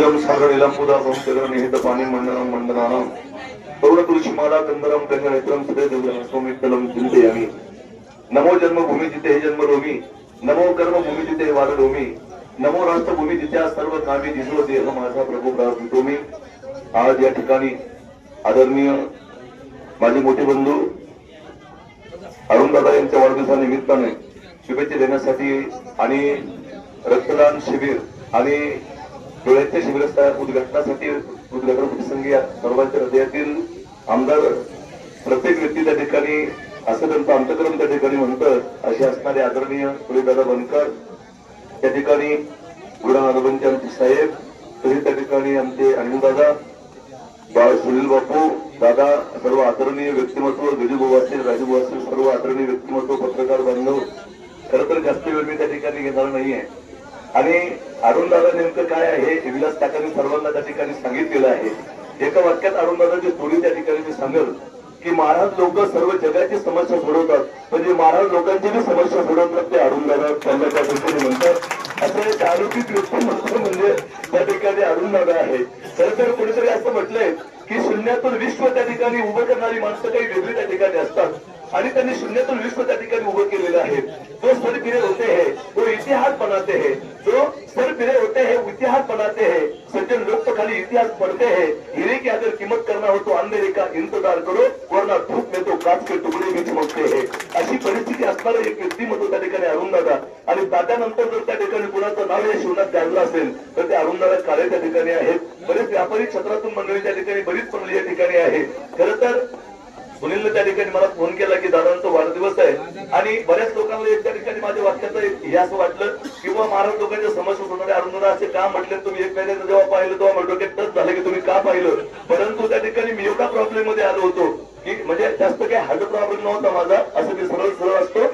पंकजम सागरनिलम पुदाभम चगर निहित पाणी मंडलम मंडनानाम पौर तुळशी माला कंदरम गंगनेत्रम सदय देवजन सोमितलम चिंतयामी. नमो जन्मभूमी जिथे हे जन्मभूमी नमो कर्मभूमी जिथे हे वादभूमी नमो राष्ट्रभूमी जिथे सर्व कामी दिसलो देह माझा प्रभू प्रार्थितो मी आज या ठिकाणी आदरणीय माझे मोठे बंधू अरुणदादा यांच्या वाढदिवसानिमित्ताने शुभेच्छा देण्यासाठी आणि रक्तदान शिबिर आणि डोळ्याच्या शिबिराच्या उद्घाटनासाठी उद्घाटन प्रसंगी सर्वांच्या हृदयातील आमदार प्रत्येक व्यक्ती त्या ठिकाणी असं त्यांचं अंतकरण त्या ठिकाणी म्हणतात असे असणारे आदरणीय दादा बनकर त्या ठिकाणी बुडा नागोबांचे आमचे साहेब तरी त्या ठिकाणी आमचे अनिलदादा बाळ सुनील बापू दादा सर्व आदरणीय व्यक्तिमत्व गजूभाऊ असेल राजूभाऊ असतील सर्व आदरणीय व्यक्तिमत्व पत्रकार बांधव खरं तर जास्त वेळ मी त्या ठिकाणी घेणार नाहीये. आणि अरुण दादा नेमकं काय आहे? विलास काकांनी सर्वांना त्या ठिकाणी सांगितलेलं आहे. एका वाक्यात अरुणदादाची थोडी त्या ठिकाणी मी सांगेल की महाराज लोक सर्व जगाची समस्या सोडवतात म्हणजे महाराज लोकांची बी समस्या सोडवतात ते अरुणदादा त्यांना त्या म्हणतात. असं एक आरोपित व्यक्तिमत्व म्हणजे त्या ठिकाणी अरुणदादा आहे. खरं तर कुणीतरी असं म्हटलंय की शून्यातून विश्व त्या ठिकाणी उभं करणारी माणसं काही वेगळी त्या ठिकाणी असतात आणि त्यांनी शून्यातून विश्व त्या ठिकाणी उभं केलेलं आहे. तो सर होते हे. बनाते हैं। जो सर फिरे होते हैं इतिहास बनाते हैं। सज्जन लोग तो खाली इतिहास पढ़ते हैं। हीरे की अगर कीमत करना हो तो अंधेरे का इंतजार करो वरना धूप में तो काच के टुकड़े भी चमकते हैं। अशी परिस्थिती असणारं एक व्यक्तिमत्व त्या ठिकाणी अरुण दादा आणि दादानंतर जर त्या ठिकाणी कुणाचं नाव या शिवनात गाजलं असेल तर ते अरुण दादा काळे त्या ठिकाणी आहेत. बरेच व्यापारी क्षेत्रातून मंडळी त्या ठिकाणी बरीच मंडळी या ठिकाणी आहे खर तर सुनीलने त्या ठिकाणी मला फोन केला की दादांचा वाढदिवस आहे. आणि बऱ्याच लोकांना एक त्या ठिकाणी माझ्या वाक्याचं एक हे असं वाटलं किंवा महाराज लोकांच्या समस्या सोडणारे अरुणदा असे का म्हटले तुम्ही एक महिन्याचं जेव्हा पाहिलं तेव्हा म्हटलं डोक्यात टच झालं की तुम्ही का पाहिलं? परंतु त्या ठिकाणी मी एवढा प्रॉब्लेममध्ये आलो होतो की म्हणजे जास्त काही हार्ड प्रॉब्लेम नव्हता माझा असं मी सरळ सरळ असतो.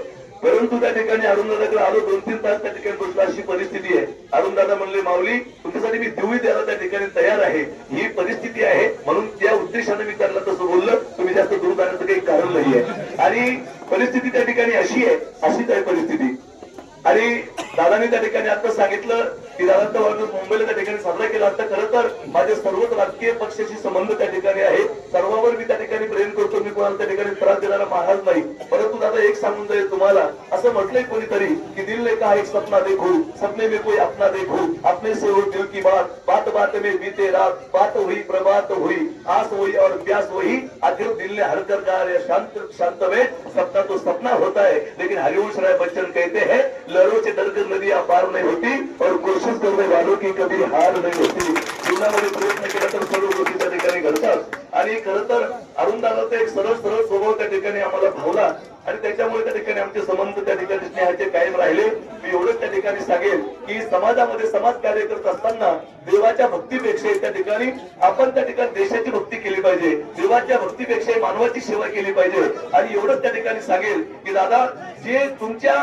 परंतु त्या ठिकाणी अरुणदादाकडे आलो दोन तीन तास त्या ठिकाणी बसला अशी परिस्थिती आहे. अरुणदादा म्हणले माऊली तुमच्यासाठी मी देऊही द्यायला त्या ठिकाणी तयार आहे. ही परिस्थिती आहे. म्हणून त्या उद्देशाने मी त्यांना तसं बोललं तुम्ही जास्त दूर जाण्याचं काही कारण नाहीये. आणि परिस्थिती त्या ठिकाणी अशी आहे दादाने त्या ठिकाणी आता सांगितलं की दादांचा वाढदिवस मुंबईला त्या ठिकाणी साजरा केला. असता खरं तर माझे सर्वच राजकीय पक्षाशी संबंध त्या ठिकाणी आहे सर्वांवर मी त्या ठिकाणी महाराज नाही. परंतु दादा एक सांगून जाईल तुम्हाला. की दिल ने कहा एक सपना देखो, सपने में कोई अपना देखो. अपने से हो दिल की बात बात बात में बीते रात, बात हुई, प्रभात हुई, आस हुई और प्यास हुई, आखिर दिल ने हर कर शांत शांत में सपना तो सपना होता है. लेकिन हरिवंश राय बच्चन कहते हैं, लहरों से डरकर नदियाँ पार नहीं होती और कोशिश करने वालों की कभी हार नहीं होती. सरळ सरळ स्वभाव त्या ठिकाणी आम्हाला भावला आणि त्याच्यामुळे त्या ठिकाणी आमचे संबंध त्या ठिकाणी स्नेहाचे कायम राहिले. मी एवढंच त्या ठिकाणी सांगेल की समाजामध्ये समाज कार्य करत असताना देवाच्या भक्तीपेक्षा त्या ठिकाणी आपण त्या ठिकाणी देशाची भक्ती केली पाहिजे. देवाच्या भक्तीपेक्षा मानवाची सेवा केली पाहिजे. आणि एवढंच त्या ठिकाणी सांगेल की दादा जे तुमच्या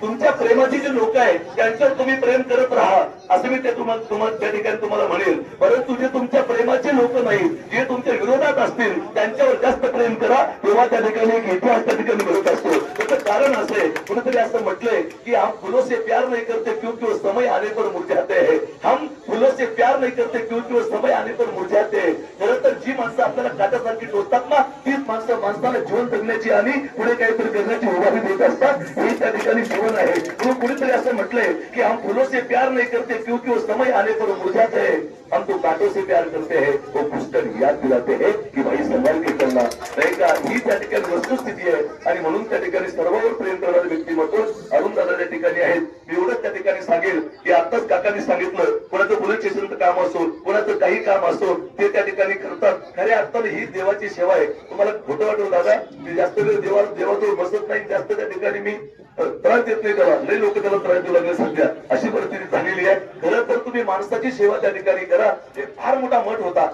तुमच्या प्रेमाची जे लोक आहेत त्यांच्यावर तुम्ही प्रेम करत राहा. असं मी ते तुम्हाला त्या ठिकाणी तुम्हाला म्हणेल. परंतु जे तुमच्या प्रेमाचे लोक नाही जे तुमच्या विरोधात असतील त्यांच्यावर जास्त प्रेम करा. तेव्हा त्या ठिकाणी एक इतिहास त्या ठिकाणी घडत असतो. त्याचं कारण असे कुणीतरी असं म्हटलंय की हम फुलो से प्यार नाही करते क्योंकि वो समय आने पर मुरझाते हैं. हम फुलो से प्यार नाही करते क्योंकि वो समय आने पर मुरझाते खरं जी माणसं आपल्याला काट्यासारखी टोचतात ना तीच माणसं माणसाला जीवन जगण्याची आणि पुढे काहीतरी करण्याची उभारी देत असतात. हे त्या ठिकाणी जीवन आहे. म्हणून कुणीतरी असं म्हटलंय की हम फुलो से प्यार नाही करते क्योंकि वो समय आने पर मुरझाते हैं. हम तो कांटों से प्यार करते हैं वो पुस्तक याद दिलाते हैं की भाई संभाल के करना नाही का? ही त्या ठिकाणी वस्तुस्थिती आहे. आणि म्हणून त्या ठिकाणी सर्वांवर प्रेम करणारे व्यक्तिमत्व अरुण दादा त्या ठिकाणी आहेत. मी एवढंच त्या ठिकाणी सांगेल की आताच काकांनी सांगितलं कोणाचं पोलीस स्टेशनचं काम असो कोणाचं काही काम असो ते त्या ठिकाणी करतात. खऱ्या अर्थाने ही देवाची सेवा आहे. तुम्हाला खोटं वाटलं दादा मी जास्त वेळ देवा देवाजवळ बसत नाही जास्त त्या ठिकाणी मी त्रास देत नाही त्याला. लई लोक त्याला त्रास देऊ लागले सध्या. अशी परिस्थिती झालेली आहे. खरं तर तुम्ही माणसाची सेवा त्या ठिकाणी करा. हे फार मोठा मठ होता.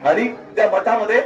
आणि त्या मठामध्ये